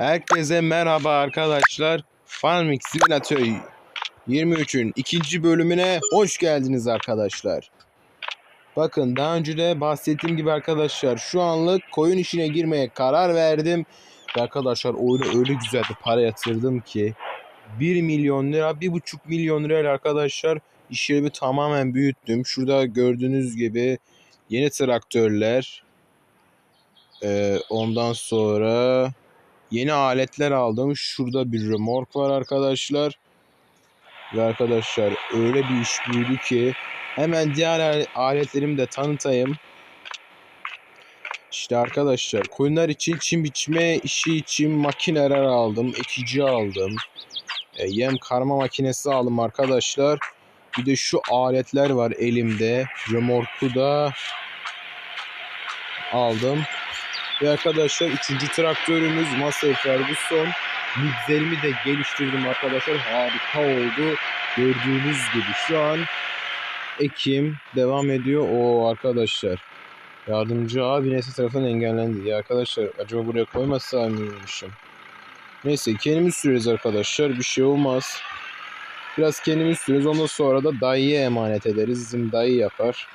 Herkese merhaba arkadaşlar. Farming Simulator 23'ün ikinci bölümüne hoş geldiniz arkadaşlar. Bakın daha önce de bahsettiğim gibi arkadaşlar şu anlık koyun işine girmeye karar verdim. Ve arkadaşlar oyuna öyle güzel bir para yatırdım ki 1 milyon lira 1,5 milyon lirayla arkadaşlar iş yerimi tamamen büyüttüm. Şurada gördüğünüz gibi yeni traktörler ee, ondan sonra Yeni aletler aldım. Şurada bir remork var arkadaşlar. Ve arkadaşlar öyle bir iş büyüdü ki hemen diğer aletlerimi de tanıtayım. İşte arkadaşlar koyunlar için çim biçme işi için makineler aldım. Ekici aldım. E, yem karma makinesi aldım arkadaşlar. Bir de şu aletler var elimde. Remorku da aldım. Ve arkadaşlar 3. traktörümüz Massey Ferguson. Migzerimi de geliştirdim arkadaşlar. Harika oldu. Gördüğünüz gibi şu an Ekim devam ediyor. O arkadaşlar. Yardımcı abi neyse tarafından engellendi. Ya arkadaşlar acaba buraya koymazsa mıymışım? Neyse kendimiz süreriz arkadaşlar. Bir şey olmaz. Biraz kendimiz süreriz. Ondan sonra da dayıya emanet ederiz. Bizim dayı yapar.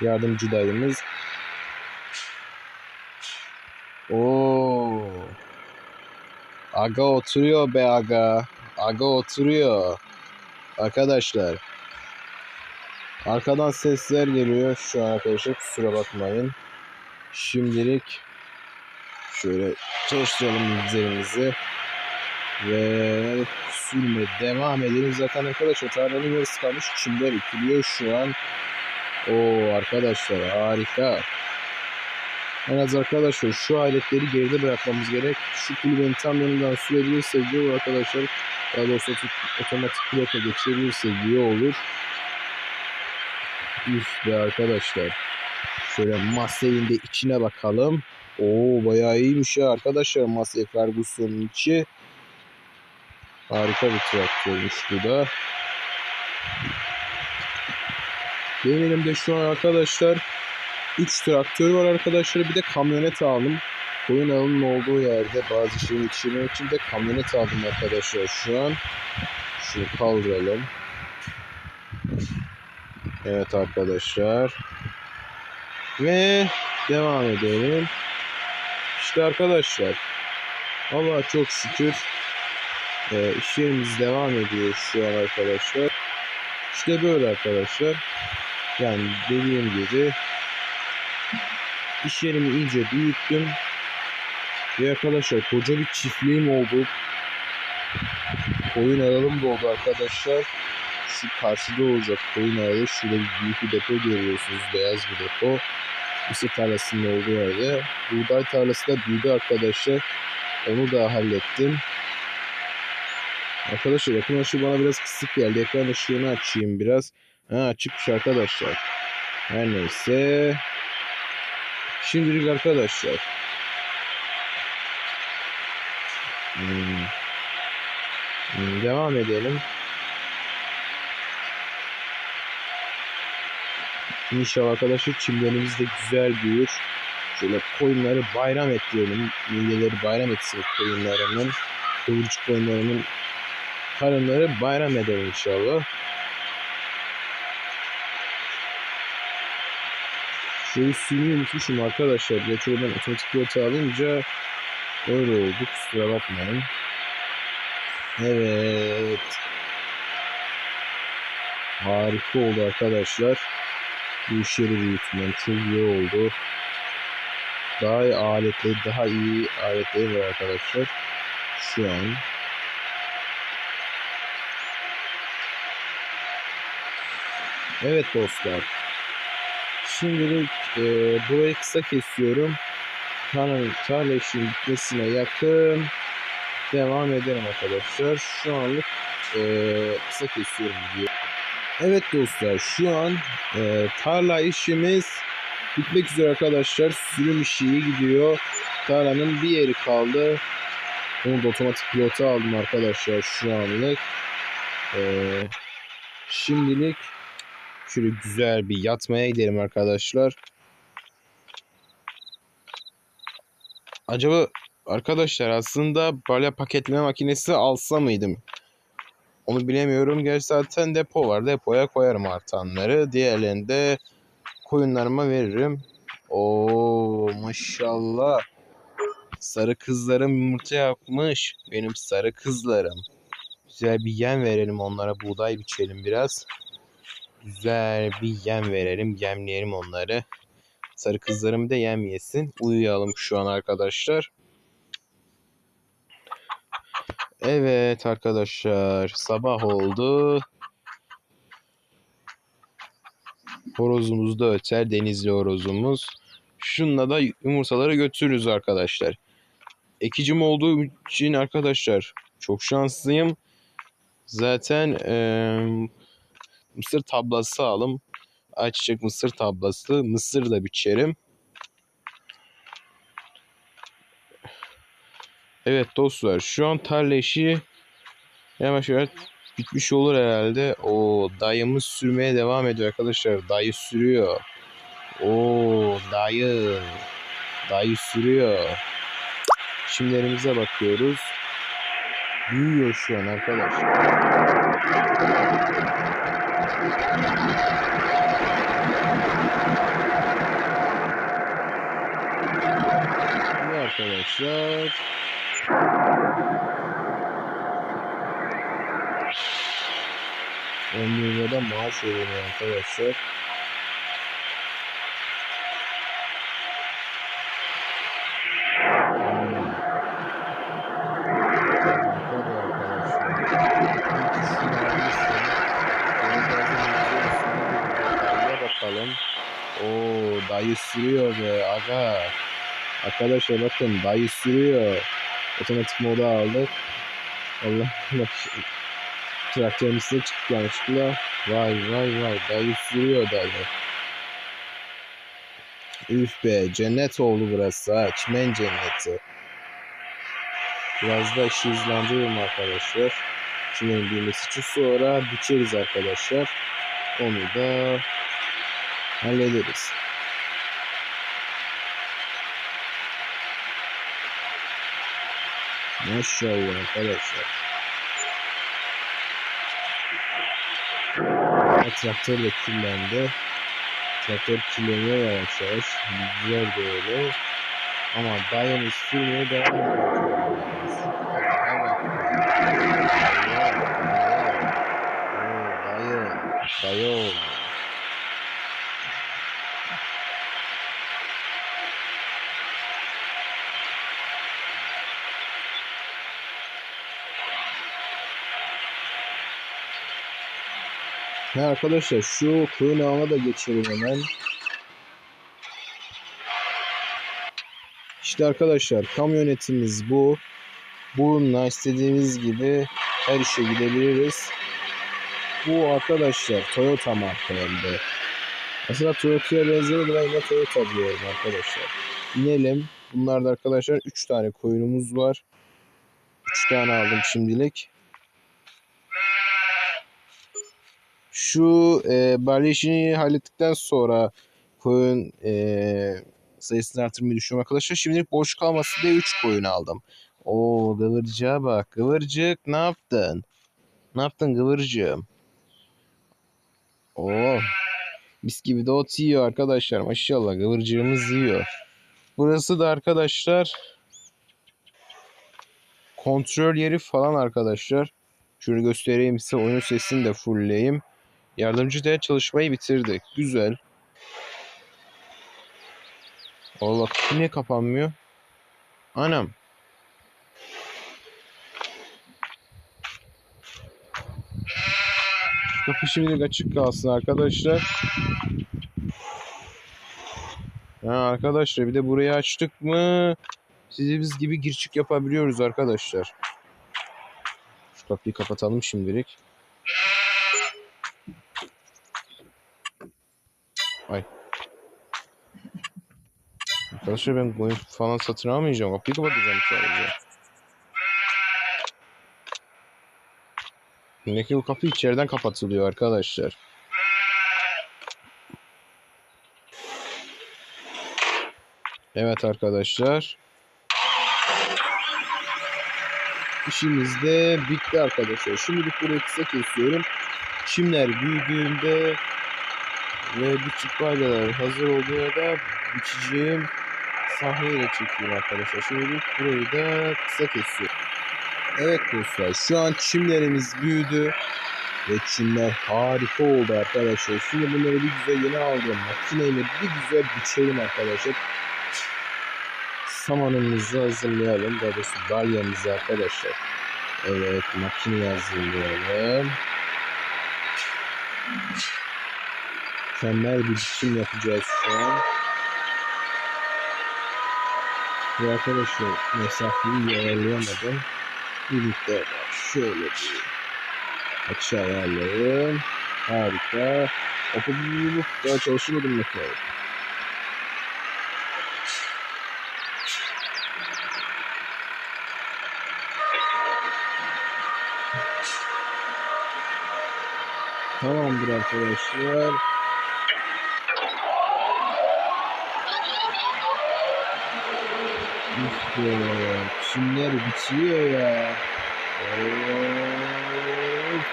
Yardımcı dayımız. Oo. Aga oturuyor be aga. Aga oturuyor. Arkadaşlar. Arkadan sesler geliyor şu an arkadaşlar kusura bakmayın. Şimdilik şöyle çalıştıralım üzerimizi ve sürme devam edelim. Zaten arkadaşlar tarlanın yarısı kalmış. Çimler ikiliyor şu an. Oo arkadaşlar harika. Az arkadaşlar şu aletleri geride bırakmamız gerek. Şu kulübenin tam yanından sürebilirsek iyi olur arkadaşlar. Daha doğrusu otomatik pilota geçirebilirsek iyi olur. Üf be arkadaşlar. Şöyle Massey'in de içine bakalım. Oo bayağı iyiymiş ya arkadaşlar Massey Ferguson'un içi. Harika bir traktörmüş bu da. Benim elimde şu an arkadaşlar 3 traktör var arkadaşlar. Bir de kamyonet aldım. Koyun ağının olduğu yerde bazı şeyi yetiştirmek için de kamyonet aldım arkadaşlar şu an. Şunu kaldıralım. Evet arkadaşlar. Ve devam edelim. İşte arkadaşlar. Allah çok şükür e, iş yerimiz devam ediyor şu an arkadaşlar. İşte böyle arkadaşlar. Yani dediğim gibi İş yerimi iyice büyüttüm. Ve arkadaşlar koca bir çiftliğim oldu. Koyun aralım da oldu arkadaşlar. Şu karşıda olacak koyun aralı. Şurada bir büyük bir depo görüyorsunuz. Beyaz bir depo. Mısır tarlasının olduğu yerde. Buğday tarlası da büyüdü arkadaşlar. Onu da hallettim. Arkadaşlar yakın ışığı bana biraz kısık geldi. Ekran ışığını açayım biraz. Ha açıkmış arkadaşlar. Her neyse. Şimdilik arkadaşlar. Hmm. Hmm, devam edelim. İnşallah arkadaşlar çimlerimiz de güzel büyür. Şöyle koyunları bayram ettirelim. Mideleri bayram etsin koyunlarımın. Kıvırcık koyunlarımın karınları bayram edelim inşallah. Şöyle suyunu unutmuşum arkadaşlar. Oradan otomatik pilota alınca öyle oldu. Kusura bakmayın. Evet. Harika oldu arkadaşlar. Bu iş yeri büyütmem çok iyi oldu. Daha iyi aletleri, daha iyi aletleri var arkadaşlar. Şu an. Evet dostlar. Şimdilik e, burayı kısa kesiyorum. Tarla işinin bitmesine yakın devam ederim arkadaşlar. Şu anlık e, kısa kesiyorum diyor. Evet dostlar şu an e, tarla işimiz bitmek üzere arkadaşlar. Sürüm işi iyi gidiyor. Tarlanın bir yeri kaldı. Onu da otomatik pilota aldım arkadaşlar şu anlık. E, şimdilik Şöyle güzel bir yatmaya gidelim arkadaşlar. Acaba Arkadaşlar aslında böyle paketleme makinesi alsa mıydım? Onu bilemiyorum. Gerçi zaten depo var. Depoya koyarım artanları. Diğerlerini de koyunlarıma veririm. Oo maşallah. Sarı kızlarım yumurta yapmış. Benim sarı kızlarım. Güzel bir yem verelim onlara. Buğday biçelim biraz. Güzel bir yem verelim. Yemleyelim onları. Sarı kızlarım da yem yesin. Uyuyalım şu an arkadaşlar. Evet arkadaşlar sabah oldu. Horozumuz da öter denizli horozumuz. Şununla da yumurtaları götürürüz arkadaşlar. Ekicim olduğu için arkadaşlar çok şanslıyım. Zaten eee, mısır tablası alım. Ayçiçek mısır tablası. Mısır da biçerim. Evet dostlar şu an tarla işi yavaş yavaş bitmiş olur herhalde. O dayımız sürmeye devam ediyor arkadaşlar. Dayı sürüyor. O dayı. Dayı sürüyor. Çimlerimize bakıyoruz. Büyüyor şu an arkadaşlar. Bu arkadaşlar. On bin liradan maaş ödeniyor arkadaşlar. Hmm. Tabii arkadaşlar. İlk işini almışsın. Yeni geldiğin Dayıya bakalım. Oo dayı sürüyor be aga. Arkadaşlar bakın dayı sürüyor. Otomatik moda aldık. Allah bak traktörün üstüne çıktık yanlışlıkla. Vay vay vay dayı sürüyor dayı. Üf be cennet oldu burası ha. Çimen cenneti. Biraz da işi hızlandırıyorum arkadaşlar. Çimenin büyümesi için sonra biçeriz arkadaşlar. Onu da hallederiz. Maşallah arkadaşlar. Traktör de kirlendi. Traktör kirleniyor yavaş yavaş. Güzel böyle. Ama dayımız sürmeye devam ediyor. Evet. Dayı. Ha arkadaşlar şu koyun ağına da geçelim hemen. İşte arkadaşlar kamyonetimiz bu. Bununla istediğimiz gibi her işe gidebiliriz. Bu arkadaşlar Toyota marka elde. Aslında Toyota'ya benziyor da ben Toyota diyorum arkadaşlar. İnelim. Bunlarda arkadaşlar 3 tane koyunumuz var. 3 tane aldım şimdilik. Şu e, balya hallettikten sonra koyun e, sayısını artırmayı düşünüyorum arkadaşlar. Şimdilik boş kalması diye 3 koyun aldım. Oo kıvırcığa bak. Kıvırcık ne yaptın? Ne yaptın kıvırcığım? Oo. Mis gibi de ot yiyor arkadaşlar. Maşallah kıvırcığımız yiyor. Burası da arkadaşlar kontrol yeri falan arkadaşlar. Şunu göstereyim size. Oyun sesini de fullleyeyim. Yardımcı diye çalışmayı bitirdik. Güzel. Allah niye kapanmıyor? Anam. Kapı şimdilik açık kalsın arkadaşlar. Ha arkadaşlar bir de burayı açtık mı sizimiz gibi gir yapabiliyoruz arkadaşlar. Şu kapıyı kapatalım şimdilik. Arkadaşlar ben oyun falan satın almayacağım. Kapıyı kapatacağım sadece. Şimdiki bu kapı içeriden kapatılıyor arkadaşlar. Evet arkadaşlar. İşimiz de bitti arkadaşlar. Şimdilik burayı kısa kesiyorum. Çimler büyüdüğünde ve biçik paydalar hazır olduğunda biçeceğim sahneyle çekiyorum arkadaşlar. Şimdilik burayı da kısa kesiyorum. Evet dostlar şu an çimlerimiz büyüdü. Ve çimler harika oldu arkadaşlar. Şimdi bunları bir güzel yeni aldım. Makineyle bir güzel biçelim arkadaşlar. Samanımızı hazırlayalım. Daha doğrusu balyamızı arkadaşlar. Evet makineyi hazırlayalım. Mükemmel bir biçim yapacağız şu an. Ve arkadaşlar mesafeyi ayarlayamadım. Birlikte şöyle bir açı ayarlayayım. Harika. Hop. Daha çalışmadım bakalım. Tamamdır arkadaşlar. İşte çimler bitiyor ya. Of.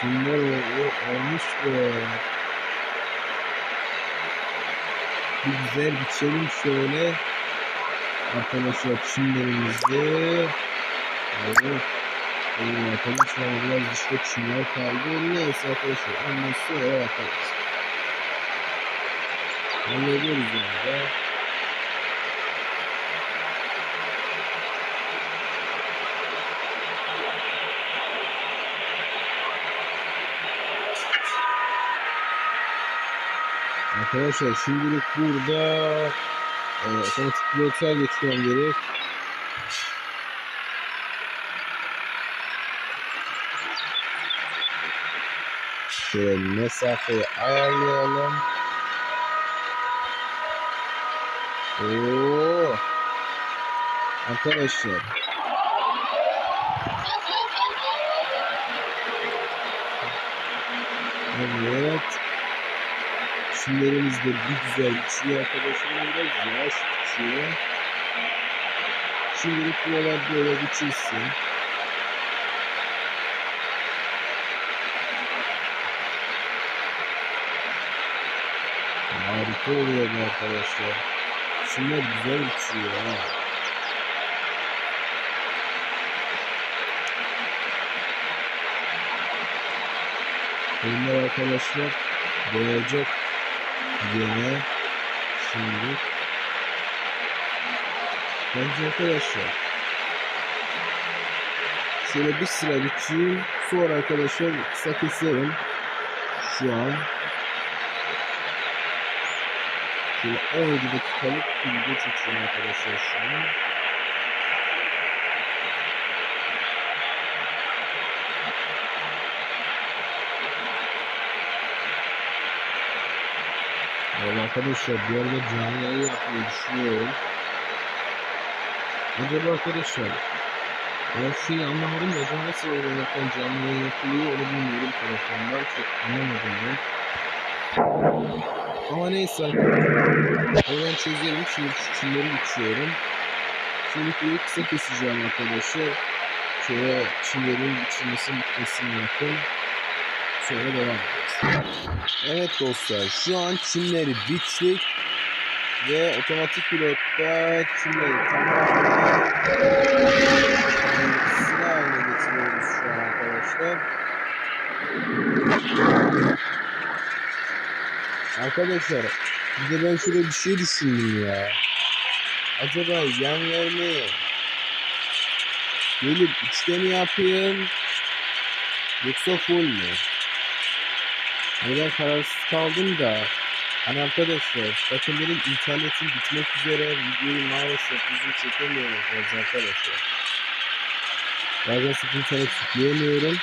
Çimler o- olmuş be. Bir güzel biçelim şöyle. Arkadaşlar çimlerimizi. Evet. Benim arkadaşlar biraz dışta çimler kaldı. Neyse arkadaşlar. Ondan sonra bakarız. Hallediyoruz onu Arkadaşlar şimdilik burada e, otomatik pilota geçmem gerek. Şöyle mesafeyi ayarlayalım. Oo. Arkadaşlar. Evet. De bir güzel biçiyor arkadaşlar. Biraz yavaş biçiyor. Şimdilik buralar böyle biçilsin. Harika oluyor bu arkadaşlar. Çimler güzel biçiyor ha. Bunlar arkadaşlar boyayacak yine şimdi. Bence arkadaşlar şöyle bir sıra biçeyim sonra arkadaşlar kısa keserim. Şu an. Şöyle 17 dakikalık bir video çekiyorum arkadaşlar şu an Valla arkadaşlar bir arada canlı yayın yapmayı düşünüyorum. Acaba arkadaşlar ben şeyi anlamadım da acaba nasıl oynarken canlı yayın yapılıyor onu bilmiyorum telefondan çok anlamadım ben. Ama neyse arkadaşlar oradan çözelim şimdi şu çimleri biçiyorum. Şimdi burayı kısa keseceğim arkadaşlar. Şöyle çimlerin biçilmesinin bitmesini yapın. Sonra devam. Evet dostlar şu an çimleri biçtik ve otomatik pilotta çimleri tamamen haline getiriyoruz şu an arkadaşlar. Arkadaşlar bir de ben şöyle bir şey düşündüm ya. Acaba yanlarını gelip üçte mi yapayım yoksa full mü? Neden kararsız kaldım da hani arkadaşlar bakın benim internetim bitmek üzere videoyu maalesef uzun çekemiyorum arkadaşlar. Bazen sık internet yükleyemiyorum.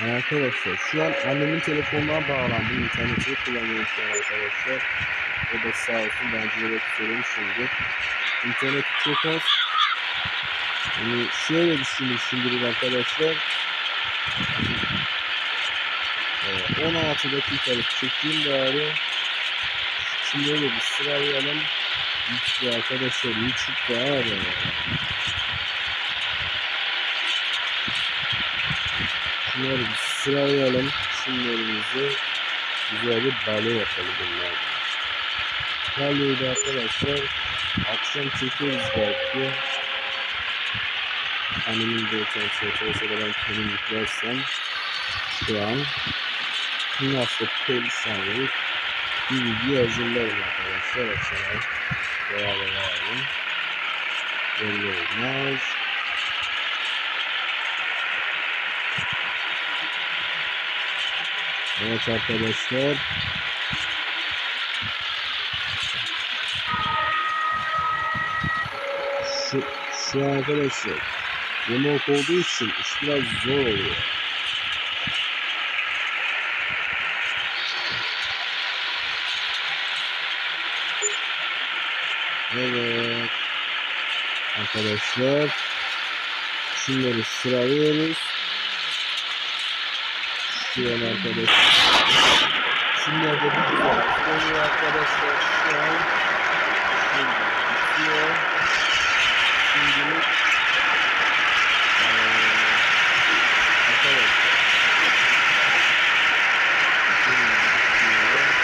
Yani arkadaşlar şu an annemin telefonuna bağlandım. İnternetini kullanıyorum şu an arkadaşlar. O da sağ olsun bence de söylemişimdir. İnternet çok az. Yani şöyle düşünün şimdilik arkadaşlar. Ee, 16 dakikalık çekeyim bari. Şimdi öyle bir sıralayalım. Hiç arkadaşlar iyi çıktı abi. Şunları bir sıralayalım. Şunlarımızı güzel bir bale yapalım bunlardan. Baleyi arkadaşlar akşam çekeriz belki. Annemin de çalışırsa da ben kendim yüklersem şu an nasıl 50 saniyelik bir video hazırlarım arkadaşlar akşama. Beraber alalım. Belli olmaz. Evet arkadaşlar. Şu, şu arkadaşlar remote olduğu için biraz zor oluyor. Evet. Arkadaşlar şunları sıralıyoruz. Şu an arkadaşlar. Şunlar da bir arkadaşlar şu an. Şimdi bitiyor. Şimdilik eee, arkadaşlar. Şimdi bitiyor.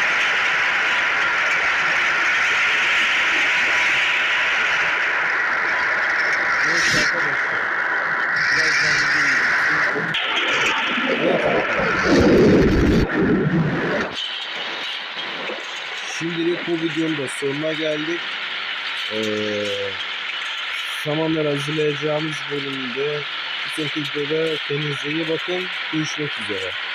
Evet arkadaşlar. Birazdan videoyu Evet arkadaşlar. Şimdilik bu videonun da sonuna geldik. Ee, samanlar hazırlayacağımız bölümde bu şekilde de kendinize iyi bakın. Görüşmek üzere.